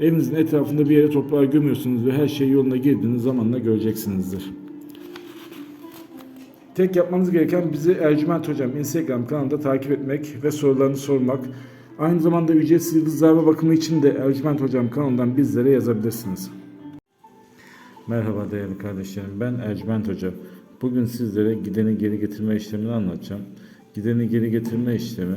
evinizin etrafında bir yere toprağa gömüyorsunuz ve her şey yoluna girdiğiniz zamanla göreceksinizdir. Tek yapmanız gereken bizi Ercüment Hocam Instagram kanalında takip etmek ve sorularını sormak. Aynı zamanda ücretsiz yıldızlarla bakımı için de Ercüment Hocam kanalından bizlere yazabilirsiniz. Merhaba değerli kardeşlerim ben Ercüment Hoca. Bugün sizlere gideni geri getirme işlemini anlatacağım. Gideni geri getirme işlemi